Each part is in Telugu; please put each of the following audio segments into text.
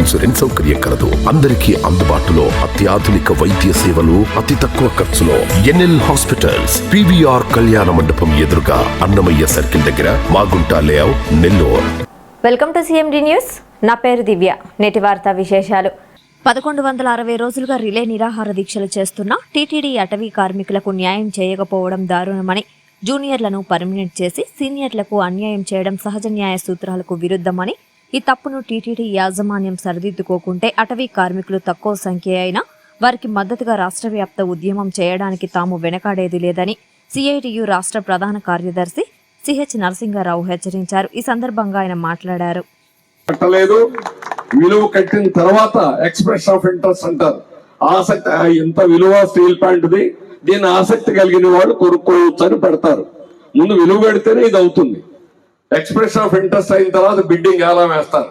ఇన్సూరెన్స్ సౌకర్యం కలదు. అందరికీ అందుబాటులో అత్యాధునిక వైద్య సేవలు అతి తక్కువ ఖర్చులో ఎన్ఎల్ హాస్పిటల్స్ పివిఆర్ కళ్యాణ మండపం ఎదురుగా అన్నమయ్య సర్కిల్ దగ్గర Magunta layout Nellore. Welcome to CMD news. నా పేరు దివ్య. నేటి వార్తా విశేషాలు. పదకొండు వందల అరవై రోజులుగా రిలే నిరాహార దీక్షలు చేస్తున్న టీటీడీ అటవీ కార్మికులకు న్యాయం చేయకపోవడం దారుణమని జూనియర్లను పర్మినెంట్ చేసి సీనియర్లకు అన్యాయం చేయడం సహజ న్యాయ సూత్రాలకు విరుద్ధమని ఈ తప్పును టీటీడీ యాజమాన్యం సరిదిద్దుకోకుంటే అటవీ కార్మికులు తక్కువ సంఖ్య అయినా వారికి మద్దతుగా రాష్ట్ర వ్యాప్త ఉద్యమం చేయడానికి తాము వెనకాడేది లేదని సిఐటియు రాష్ట్ర ప్రధాన కార్యదర్శి సిహెచ్ నరసింహారావు హెచ్చరించారు. ఈ సందర్భంగా ఆయన మాట్లాడారు. కట్టలేదు విలువ కట్టిన తర్వాత ఎక్స్ప్రెషన్ ఆఫ్ ఇంట్రెస్ట్ అంటారు. ఆసక్తి ఎంత విలువ స్టీల్ ప్యాంట్ది దీన్ని ఆసక్తి కలిగిన వాళ్ళు కొనుక్కోవచ్చు అని పెడతారు. ముందు విలువ పెడితేనే ఇది అవుతుంది. ఎక్స్ప్రెషన్ ఆఫ్ ఇంట్రెస్ట్ అయిన తర్వాత బిడ్డింగ్ ఎలా వేస్తారు?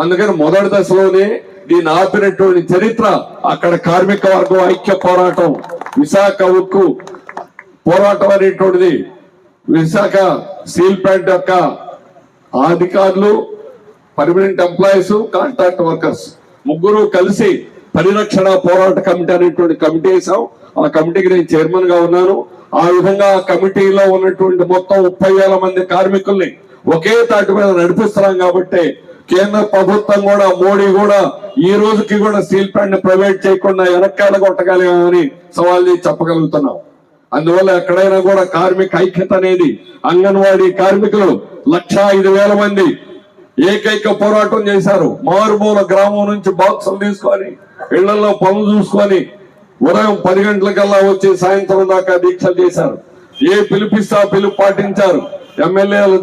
అందుకని మొదటి దశలోనే దీన్ని ఆపినటువంటి చరిత్ర అక్కడ కార్మిక వర్గం ఐక్య పోరాటం విశాఖ ఉక్కు పోరాటం అనేటువంటిది విశాఖ స్టీల్ ప్లాంట్ యొక్క అధికారులు పర్మనెంట్ ఎంప్లాయీస్ కాంట్రాక్ట్ వర్కర్స్ ముగ్గురు కలిసి పరిరక్షణ పోరాట కమిటీ అనేటువంటి కమిటీ వేసాం ఆ కమిటీకి నేను చైర్మన్గా ఉన్నాను. ఆ విధంగా కమిటీలో ఉన్నటువంటి మొత్తం ముప్పై మంది కార్మికుల్ని ఒకే తాటి మీద నడిపిస్తున్నాం కాబట్టి కేంద్ర ప్రభుత్వం కూడా మోడీ కూడా ఈ రోజుకి కూడా స్టీల్ ప్లాంట్ని ప్రైవేట్ చేయకుండా వెనక్కాల కొట్టగలిగామని సవాల్ చేసి చెప్పగలుగుతున్నాం. అందువల్ల ఎక్కడైనా కూడా కార్మిక ఐక్యత అనేది అంగన్వాడీ కార్మికులు లక్షా ఐదు వేల మంది ఏకైక పోరాటం చేశారు. మారుమూల గ్రామం నుంచి బాక్సులు తీసుకొని ఇళ్ళలో పనులు చూసుకొని ఉదయం పది గంటలకల్లా వచ్చి సాయంత్రం దాకా దీక్షలు చేశారు. ఏ పిలిపిస్తా పిలుపు పాటించారు. ఎమ్మెల్యేలు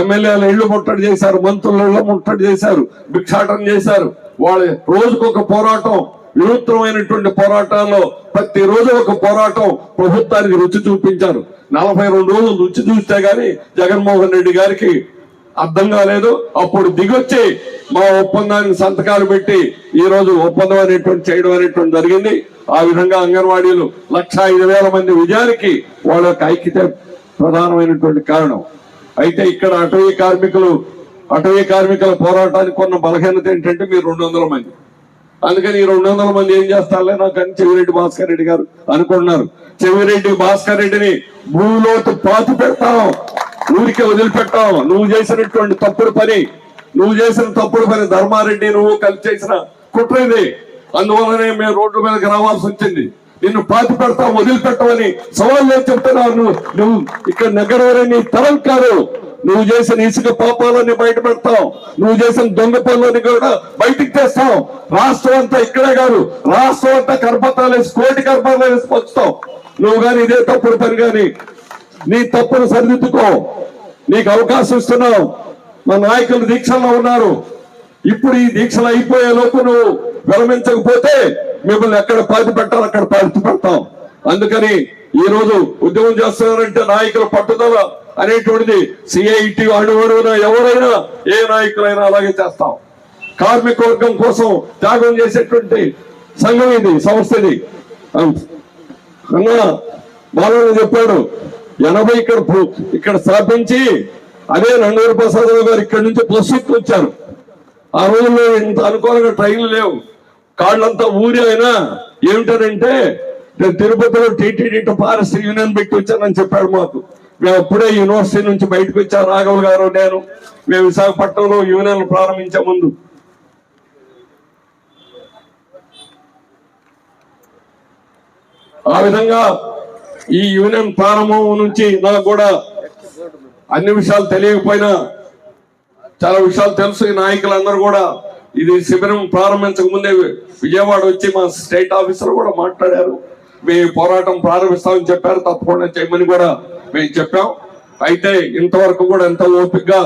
ఎమ్మెల్యేల ఇళ్ళు ముట్టడి చేశారు మంత్రుల ఇళ్ళు ముట్టడి చేశారు భిక్షాటన చేశారు. వాళ్ళ రోజుకొక పోరాటం వినూత్నమైనటువంటి పోరాటాల్లో ప్రతి రోజు ఒక పోరాటం ప్రభుత్వానికి రుచి చూపించారు. నలభై రెండు రోజులు రుచి చూస్తే గాని జగన్మోహన్ రెడ్డి గారికి అర్థం కాలేదు. అప్పుడు దిగొచ్చి మా ఒప్పందానికి సంతకాలు పెట్టి ఈ రోజు ఒప్పందం అనేటువంటి చేయడం అనేటువంటి జరిగింది. ఆ విధంగా అంగన్వాడీలు లక్ష ఐదు వేల మంది విజయానికి వాళ్ళ యొక్క ఐక్యత ప్రధానమైనటువంటి కారణం. అయితే ఇక్కడ అటవీ కార్మికులు అటవీ కార్మికుల పోరాటానికి కొన్న బలహీనత ఏంటంటే మీరు రెండు వందల మంది. అందుకని ఈ రెండు వందల మంది ఏం చేస్తారులే? నాకు అని చెవిరెడ్డి భాస్కర్ రెడ్డి గారు అనుకున్నారు చెవిరెడ్డి భాస్కర్ రెడ్డిని భూలోతు పాతి పెడతాం. ఊరికే వదిలిపెట్టాం. నువ్వు చేసినటువంటి తప్పుడు పని నువ్వు చేసిన తప్పుడు పని ధర్మారెడ్డి నువ్వు కలిసి చేసిన కుట్ర ఇది. అందువల్లనే మేము రోడ్ల మీదకి రావాల్సి వచ్చింది. నిన్ను పాతి పెడతా వదిలిపెట్టవని సవాళ్ళు నేను చెప్తున్నావు నువ్వు నువ్వు ఇక్కడ నగరవరే నీ తరం కాదు. నువ్వు చేసిన ఇసుక పాపాలని బయట పెడతావు. నువ్వు చేసిన దొంగ పనులని కూడా బయటికి తెస్తావు. రాష్ట్రం అంతా ఇక్కడే కాదు. రాష్ట్రం అంతా కర్పతాలు వేసి కోటి కర్పతాలు వేసి వస్తావు నువ్వు కానీ ఇదే తప్పుడు పని కానీ నీ తప్పును సరిదిద్దుకో. నీకు అవకాశం ఇస్తున్నావు. మా నాయకులు దీక్షల్లో ఉన్నారు. ఇప్పుడు ఈ దీక్షలు అయిపోయే లోపు నువ్వు విరమించకపోతే మిమ్మల్ని ఎక్కడ పాతి పెట్టాలి అక్కడ పాతి పెడతాం. అందుకని ఈ రోజు ఉద్యమం చేస్తున్నారంటే నాయకుల పట్టుదల అనేటువంటిది సిఐటి అడుగున ఎవరైనా ఏ నాయకులైనా అలాగే చేస్తాం. కార్మిక వర్గం కోసం త్యాగం చేసేటువంటి సంఘం ఇది సంస్థ ఇది. అన్న బాలన్న చెప్పాడు ఎనభై ఇక్కడ ఇక్కడ స్థాపించి అదే నండూరు ప్రసాద్ గారు ఇక్కడ నుంచి బస్సు వచ్చారు. ఆ రోజుల్లో ఇంత అనుకూలంగా ట్రైన్లు లేవు. కాళ్ళంతా ఊరి అయినా ఏమిటనంటే నేను తిరుపతిలో టీటీడీ ఫారెస్ట్ యూనియన్ పెట్టి వచ్చానని చెప్పాడు మాకు. మేము అప్పుడే యూనివర్సిటీ నుంచి బయటకు వచ్చాను రాఘవ్ గారు నేను. మేము విశాఖపట్నంలో యూనియన్ ప్రారంభించే ముందు. ఆ విధంగా ఈ యూనియన్ ప్రారంభం నుంచి నాకు కూడా అన్ని విషయాలు తెలియకపోయినా చాలా విషయాలు తెలుసు. ఈ నాయకులందరూ కూడా ఇది శిబిరం ప్రారంభించక ముందే విజయవాడ వచ్చి మా స్టేట్ ఆఫీసర్ కూడా మాట్లాడారు. మీ పోరాటం ప్రారంభిస్తామని చెప్పారు తప్పకుండా చేయమని కూడా మేము చెప్పాం. అయితే ఇంతవరకు కూడా ఎంతో ఓపికగా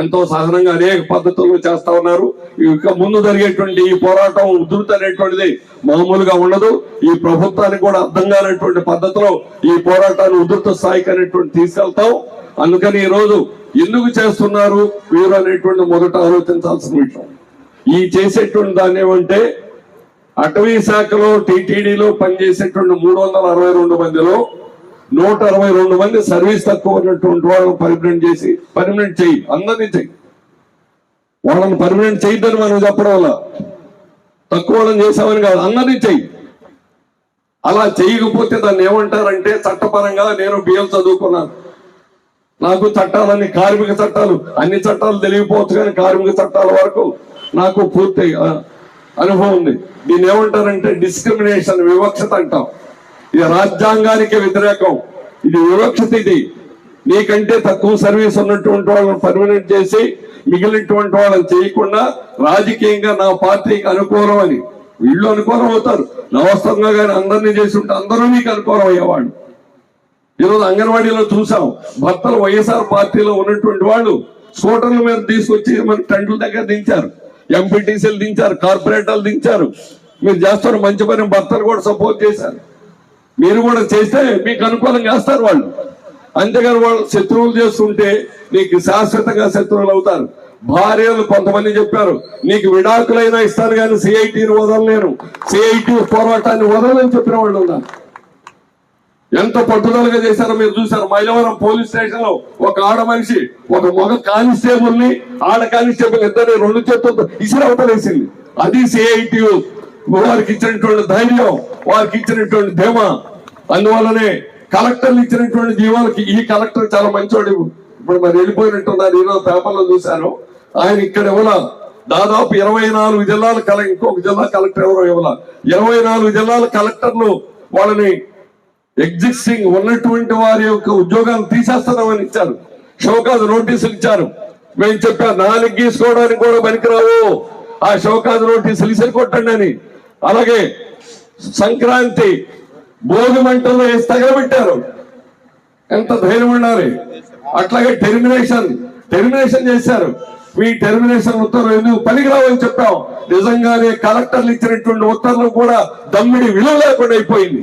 ఎంతో సహనంగా అనేక పద్ధతులు చేస్తా ఉన్నారు. ఇక ముందు జరిగేటువంటి ఈ పోరాటం ఉధృతి అనేటువంటిది మామూలుగా ఉండదు. ఈ ప్రభుత్వానికి కూడా అర్థం కానటువంటి పద్ధతిలో ఈ పోరాటాన్ని ఉధృత స్థాయికి అనేటువంటి తీసుకెళ్తాం. అందుకని ఈ రోజు ఎందుకు చేస్తున్నారు వీరు అనేటువంటి మొదట ఆలోచించాల్సిన విషయం. ఈ చేసేటువంటి దాన్ని ఏమంటే అటవీ శాఖలో టీటీడీలో పనిచేసేటువంటి మూడు వందల అరవై రెండు మందిలో నూట అరవై రెండు మంది సర్వీస్ తక్కువ ఉన్నటువంటి వాళ్ళని పర్మనెంట్ చేసి పర్మనెంట్ చేయి అందరినీ చెయ్యి వాళ్ళని పర్మనెంట్ చేయొద్దని మనం చెప్పడం వల్ల తక్కువ వాళ్ళని చేసామని కాదు అందరినీ చెయ్యి అలా చేయకపోతే దాన్ని ఏమంటారంటే చట్టపరంగా నేను బియ్యం చదువుకున్నాను. నాకు చట్టాలన్నీ కార్మిక చట్టాలు అన్ని చట్టాలు తెలియకపోవచ్చు కానీ కార్మిక చట్టాల వరకు నాకు పూర్తి అనుభవం ఉంది. దీన్ని ఏమంటారంటే డిస్క్రిమినేషన్ వివక్షత అంటాం. ఇది రాజ్యాంగానికి వ్యతిరేకం. ఇది వివక్షత ఇది. నీకంటే తక్కువ సర్వీస్ ఉన్నటువంటి వాళ్ళని పర్మనెంట్ చేసి మిగిలినటువంటి వాళ్ళని చేయకుండా రాజకీయంగా నా పార్టీకి అనుకూలం అని. వీళ్ళు అనుకూలం అవుతారు. నవస్తంగా కానీ అందరినీ చేసి ఉంటే అందరూ నీకు అనుకూలం అయ్యేవాళ్ళు. ఈరోజు అంగన్వాడీలో చూసాం. భర్తలు వైఎస్ఆర్ పార్టీలో ఉన్నటువంటి వాళ్ళు స్కూటర్ల మీద తీసుకొచ్చి మన టెంట్ల దగ్గర దించారు. ఎంపీటీసీలు దించారు కార్పొరేటర్లు దించారు. మీరు చేస్తారు మంచి పని భర్తలు కూడా సపోర్ట్ చేశారు. మీరు కూడా చేస్తే మీకు అనుకూలం చేస్తారు వాళ్ళు. అంతేగాని వాళ్ళు శత్రువులు చేస్తుంటే నీకు శాశ్వతంగా శత్రువులు అవుతారు. భార్యలు కొంతమంది చెప్పారు నీకు విడాకులైనా ఇస్తాను కానీ సిఐటిని వదలలేను. సిఐటి పోరాటాన్ని వదలని చెప్పిన వాళ్ళు ఉన్నారు. ఎంత పట్టుదలగా చేశారో మీరు చూసారు మైలవరం పోలీస్ స్టేషన్లో ఒక ఆడ మనిషి ఒక మగ కానిస్టేబుల్ని ఆడ కానిస్టేబుల్ ఇద్దరు రెండు చేతులతో ఇసిరవతలేసింది అది సిఐటియు వారికి ఇచ్చినటువంటి ధైర్యం వారికి ఇచ్చినటువంటి ధీమ. అందువల్లనే కలెక్టర్లు ఇచ్చినటువంటి జీవాలకి ఈ కలెక్టర్ చాలా మంచివాడు ఇప్పుడు మరి వెళ్ళిపోయినట్టున్నారు ఈరోజు పేపర్లో చూశాను. ఆయన ఇక్కడ ఇవ్వాల. దాదాపు ఇరవై నాలుగు జిల్లాల కలెక్టర్ ఇంకొక జిల్లా కలెక్టర్ ఎవరో ఇవ్వాల. ఇరవై నాలుగు జిల్లాల కలెక్టర్లు వాళ్ళని ఎగ్జిస్టింగ్ ఉన్నటువంటి వారి యొక్క ఉద్యోగాలు తీసేస్తున్నామని ఇచ్చారు. షోకాజ్ నోటీసులు ఇచ్చారు. మేము చెప్పాం నాలుగు గీసుకోవడానికి కూడా పనికిరావు. ఆ షోకాజ్ నోటీసులు ఇసిరి కొట్టండి అని. అలాగే సంక్రాంతి భోగి మంటల్లో వేసి తగలబెట్టారు. ఎంత ధైర్యం ఉండాలి. అట్లాగే టెర్మినేషన్ టెర్మినేషన్ చేశారు. మీ టెర్మినేషన్ ఉత్తర్వులు ఎందుకు పనికిరావని చెప్పాం. నిజంగానే కలెక్టర్లు ఇచ్చినటువంటి ఉత్తర్వులు కూడా దమ్మిడి విలువ లేకుండా అయిపోయింది.